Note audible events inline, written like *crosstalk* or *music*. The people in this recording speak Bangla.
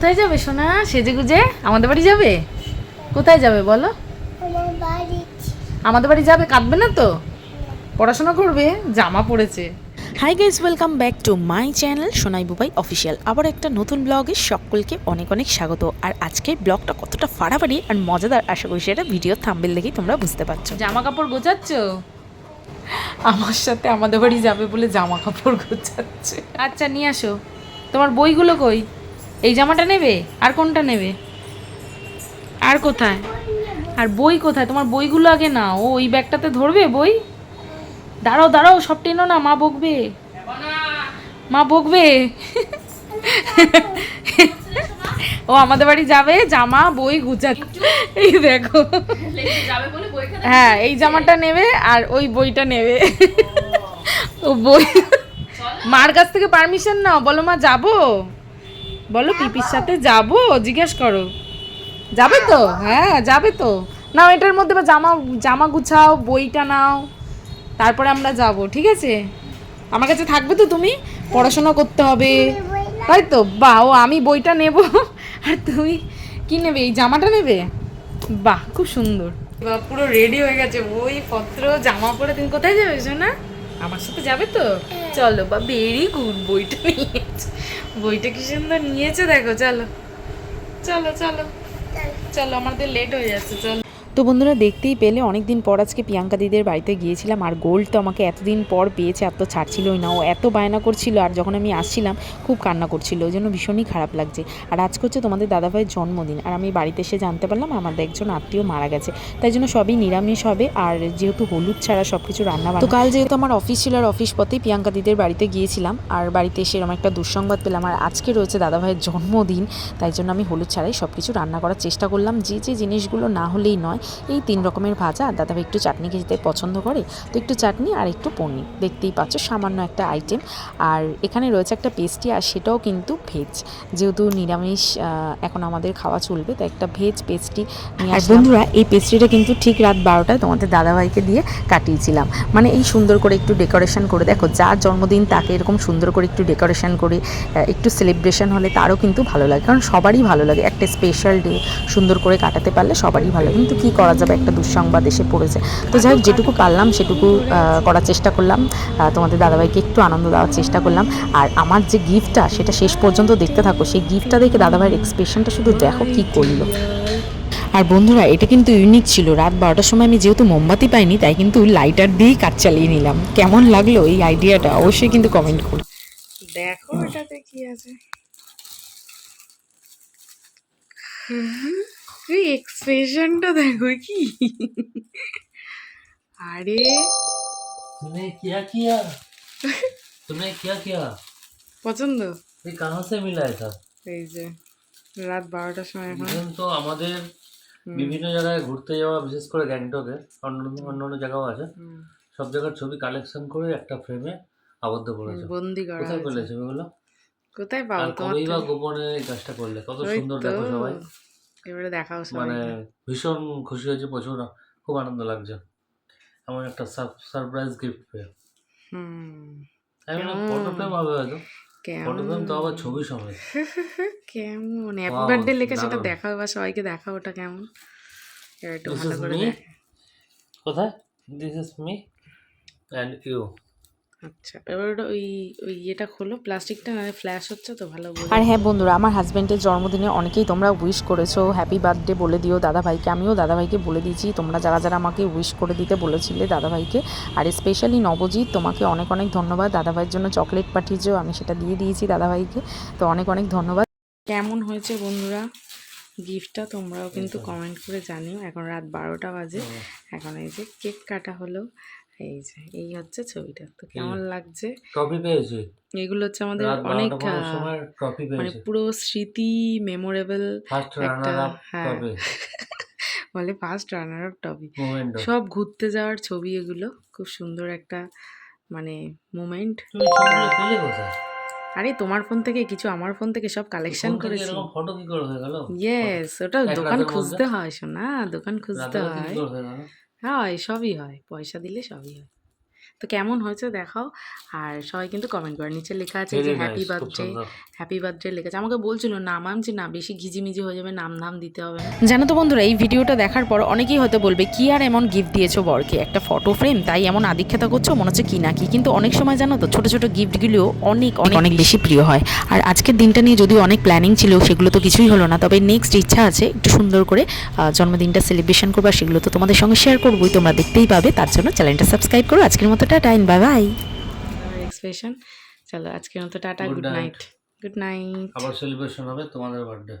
কোথায় যাবে, সোনা? সেজে গুজে আমাদের বাড়ি যাবে? কোথায় যাবে, বলো? আমাদের বাড়ি যাবে, কাঁদবে না তো? পড়াশোনা করবে, জামা পড়েছে। Hi guys welcome back to my channel Sonai Bubai official আবার একটা নতুন ব্লগে সকলকে অনেক অনেক স্বাগত। আর আজকের ব্লগটা কতটা ফাড়াফাড়ি আর মজাদার, আশা করি সেটা ভিডিও থাম্বেল দেখেই তোমরা বুঝতে পারছ। জামা কাপড় গোছাচ্ছ? আমার সাথে আমাদের বাড়ি যাবে বলে জামা কাপড় গোছাচ্ছে। আচ্ছা নিয়ে আসো। তোমার বইগুলো কই? এই জামাটা নেবে? আর কোনটা নেবে? আর কোথায়? আর বই কোথায়? তোমার বইগুলো আগে নাও। ও ওই ব্যাগটাতে ধরবে বই? দাঁড়াও দাঁড়াও, সব টেনো না, মা বকবে। মা বকবে। ও আমাদের বাড়ি যাবে, জামা, বই গুছাচ্ছে এই দেখো। হ্যাঁ এই জামাটা নেবে আর ওই বইটা নেবে। ও বই। মার কাছ থেকে পারমিশন নাও। বলো মা, যাব? বলো, পিপির সাথে যাব? জিজ্ঞেস করো। যাবে তো? হ্যাঁ যাবে তো। নাও, এটার মধ্যে জামা জামা গুছাও, বইটা নাও। তারপরে আমরা যাব ঠিক আছে? আমার কাছে থাকবে তো তুমি? পড়াশোনা করতে হবে। তাই তো? বা ও আমি বইটা নেব। আর তুমি কি নেবে? এই জামাটা নেবে? বাহ খুব সুন্দর। পুরো রেডি হয়ে গেছে। বই পত্র জামা পরে তুমি কোথায় যাবে সোনা? আমার সাথে যাবে তো? চলো বা ভেরি গুড বইটা নিয়েছে। বইটা কি সুন্দর নিয়েছে দেখো চলো। চলো চলো। চলো। আমাদের লেট হয়ে যাচ্ছে চলো। তো বন্ধুরা দেখতেই পেলে অনেক দিন পর আজকে প্রিয়াঙ্কা দিদের বাড়িতে গিয়েছিলাম, আর গোল্ড তো আমাকে এতদিন পর পেয়েছে এত ছাড়ছিলই না। ও এত বায়না করছিল, আর যখন আমি আসছিলাম, খুব কান্না করছিল, ওই জন্য ভীষণই খারাপ লাগছে। আর আজকে হচ্ছে তোমাদের দাদাভাইয়ের জন্মদিন, আর আমি বাড়িতে এসে জানতে পারলাম আমাদের একজন আত্মীয় মারা গেছে। তাই জন্য সবই নিরামিষ হবে, আর যেহেতু হলুদ ছাড়া সব কিছু রান্না তো কাল যেহেতু আমার অফিস ছিল, আর অফিস পথেই প্রিয়াঙ্কা দিদের বাড়িতে গিয়েছিলাম, আর বাড়িতে এসে এরকম একটা দুঃসংবাদ পেলাম। আর আজকে রয়েছে দাদাভাইয়ের জন্মদিন, তাই জন্য আমি হলুদ ছাড়াই সব কিছু রান্না করার চেষ্টা করলাম। যে যে জিনিসগুলো না হলেই নয় এই তিন রকমের ভাজা আর দাদাভাই একটু চাটনি খেতে পছন্দ করে তো একটু চাটনি আর একটু পনির। দেখতেই পাচ্ছ সামান্য একটা আইটেম আর এখানে রয়েছে একটা পেস্ট্রি আর সেটাও কিন্তু ভেজ যেহেতু নিরামিষ এখন আমাদের খাওয়া চলবে তো একটা ভেজ পেস্ট্রি নিয়ে আর বন্ধুরা এই পেস্ট্রিটা কিন্তু ঠিক রাত বারোটায় তোমাদের দাদাভাইকে দিয়ে কাটিয়েছিলাম। মানে এই সুন্দর করে একটু ডেকোরেশন করে দেখো যার জন্মদিন তাকে এরকম সুন্দর করে একটু ডেকোরেশন করে একটু সেলিব্রেশন হলে তারও কিন্তু ভালো লাগে। কারণ সবারই ভালো লাগে একটা স্পেশাল ডে সুন্দর করে কাটাতে পারলে সবারই ভালো কিন্তু কি করা যাবে? একটা দুঃসংবাদ এসে পড়েছে। তো যাই হোক, যেটুকু পারলাম সেটুকু করার চেষ্টা করলাম। তোমাদের দাদাভাইকে একটু আনন্দ দেওয়ার চেষ্টা করলাম। আর আমার যে গিফটটা, সেটা শেষ পর্যন্ত দেখতে থাকো। সেই গিফটটা দেখে দাদাভাইয়ের এক্সপ্রেশনটা শুধু দেখো কি করল। আর বন্ধুরা, এটা কিন্তু ইউনিক ছিল। রাত বারোটার সময় আমি যেহেতু মোমবাতি পাইনি, তাই কিন্তু লাইটার দিয়েই কাজ চালিয়ে নিলাম। কেমন লাগল এই আইডিয়াটা অবশ্যই কিন্তু কমেন্ট করো। দেখো এটাতে কি আছে। তুই এক্সপ্রেশনটা দেখো কি? আরে। তুমি কিয়া কিয়া? তুমি কিয়া কিয়া? পছন্দ? সে মিলা এটা? এই যে রাত বারোটার সময় এখন। তো আমাদের বিভিন্ন জায়গায় ঘুরতে যাওয়া বিশেষ করে গ্যাংটকে অন্য অন্য জায়গাও আছে। সব জায়গার ছবি কালেকশন করে একটা ফ্রেমে আবদ্ধ করেছে। বন্দি করা কোথায় ছবিগুলো কোথায় পাবো তোমার গোপনে এই কাজটা করলে? কত সুন্দর দেখো সবাই। এবারে দেখাও মানে ভীষণ খুশি হয়েছে প্রচুর খুব আনন্দ লাগছে। এমন একটা সারপ্রাইজ গিফট পেয়ে। হুম। আমি কেমন? ফটো ফ্রেম হবে হয়তো। ফটো ফ্রেম তো আবার কেমন ছবি সমেত। *laughs* কেমন? হ্যাপি বার্থডে লেখা সেটা দেখাও বা সবাইকে দেখাও ওটা কেমন? একটু ভালো করে কোথায়? This is me and you আচ্ছা। এবার ওটা ওই ওই ইয়েটা খোলো প্লাস্টিকটা না ফ্ল্যাশ হচ্ছে তো ভালো আর হ্যাঁ বন্ধুরা আমার হাজব্যান্ডের জন্মদিনে অনেকেই তোমরা উইশ করেছ হ্যাপি বার্থডে বলে দিও দাদাভাইকে। আমিও দাদাভাইকে বলে দিয়েছি তোমরা যারা যারা আমাকে উইশ করে দিতে বলেছিলে দাদাভাইকে। আর স্পেশালি নবজিৎ তোমাকে অনেক অনেক ধন্যবাদ। দাদাভাইয়ের জন্য চকলেট পাঠিয়েছো আমি সেটা দিয়ে দিয়েছি দাদাভাইকে। তো অনেক অনেক ধন্যবাদ। কেমন হয়েছে বন্ধুরা? গিফটটা তোমরাও কিন্তু কমেন্ট করে জানিও। এখন রাত বারোটা বাজে। এখন এই যে কেক কাটা হলো। এই যে এই হচ্ছে ছবিটা। তো কেমন লাগছে? ট্রফি পেয়েছি। এগুলো হচ্ছে আমাদের অনেক মানে পুরো স্মৃতি মেমোরেবল একটা হ্যাঁ। *laughs* বলে ফার্স্ট রানার আপ টপি সব ঘুরতে যাওয়ার ছবি এগুলো। খুব সুন্দর একটা মানে মোমেন্ট আরে তোমার ফোন থেকে কিছু আমার ফোন থেকে সব কালেকশন করেছি। ফটো কি করে গেল? ইয়েস ওটা দোকান খুঁজতে হয় শোনা দোকান খুঁজতে হয়। হয়ে হয় সবই হয় পয়সা দিলে সবই হয়। তো কেমন হয়েছে দেখাও। আর সবাই কিন্তু কমেন্ট করে। নিচে লেখা আছে যে হ্যাপি বার্থডে হ্যাপি বার্থডে লেখা আছে। আমাকে বলছিল নাম আমি যে না বেশি ঘিজিমিজি হয়ে যাবে নাম নাম দিতে হবে জানো তো বন্ধুরা এই ভিডিওটা দেখার পর অনেকেই হয়তো বলবে কি আর এমন গিফট দিয়েছ বরকে? একটা ফটো ফ্রেম তাই এমন আদিক্ষেতা করছ? মনে হচ্ছে কি না কি? কিন্তু অনেক সময় জানো তো ছোট ছোট গিফটগুলো অনেক অনেক অনেক বেশি প্রিয় হয়। আর আজকের দিনটা নিয়ে যদিও অনেক প্ল্যানিং ছিল সেগুলো তো কিছুই হলো না। তবে নেক্সট ইচ্ছা আছে একটু সুন্দর করে জন্মদিনটা সেলিব্রেশন করব সেগুলো তো তোমাদের সঙ্গে শেয়ার করবোই। তোমরা দেখতেই পাবে তার জন্য চ্যানেলটা সাবস্ক্রাইব করো। আজকের মতো টাইম বাই বাই। এক্সপ্রেশন চলো আজকের মতো tata good night good night আবার সেলিব্রেশন হবে তোমাদের বার্থডে